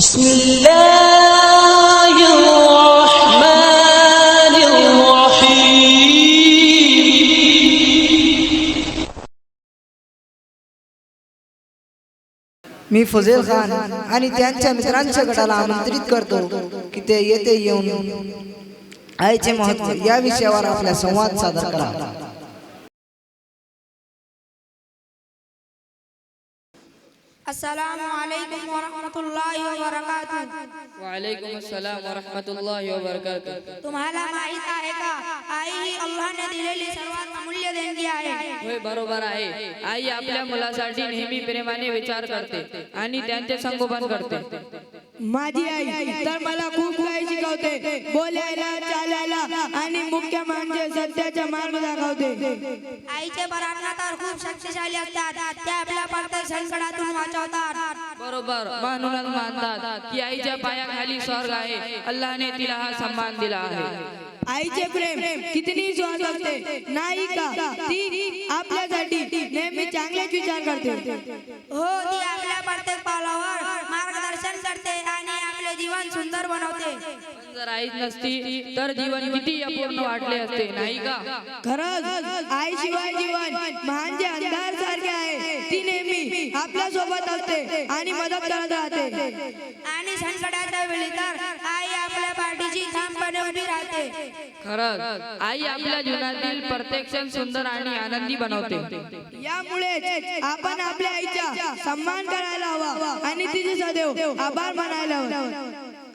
بسم الله الرحمن الرحيم मी फजेल खान आणि त्यांच्या मित्रांच्या गटाला आमंत्रित करतो की ते येथे येऊन आईचे महत्व या विषयावर आपला संवाद सादर करा अस्सलाम वालेकुम वरहमतुल्लाहि वबरकातुह वालेकुम अस्सलाम वरहमतुल्लाहि वबरकातुह तुम्हाला माहीत आहे का आई ही अल्लाहने दिलेली सर्वात अमूल्य देणगी आहे होय बरोबर आहे. आई आपल्या मुलासाठी नेहमी प्रेमाने विचार करते आणि त्यांचे संगोपन करते. माझी आई तर मला खूप काही शिकवते बोलायला चालायला आणि मुख्य म्हणजे सत्याचा मार्ग दाखवते. आईचे पराक्रम तर खूप शक्तिशाली असतात. ते आपल्या प्रत्येक संकटातून वाचवतात. बरोबर. म्हणूनच मानतात की आईच्या पायाखाली स्वर्ग आहे. अल्लाने तिला हा सन्मान दिला आहे. आईचे प्रेम किती स्वाद असते नाही का? ती आपल्यासाठी नेहमी चांगलेच विचार करते. हो ती सुंदर बनवते. जर आई नसती तर जीवन किती अपूर्ण वाटले असते नाही का? खरंच आई शिवाय जीवन म्हणजे अंधार सारखे आहे ती नेहमी आपल्यासोबत असते आणि मदत करत राहते. आणि संकटाच्या वेळी तर आई आपल्या पाठीशी ठामपणे उभी राहते. खरंच आई आपल्या जीवनातील प्रत्येक क्षण सुंदर आणि आनंदी बनवते. यामुळे आपण आपल्या आईचा सन्मान करायला हवा आणि तिचे सदैव आभार मानायला हवा.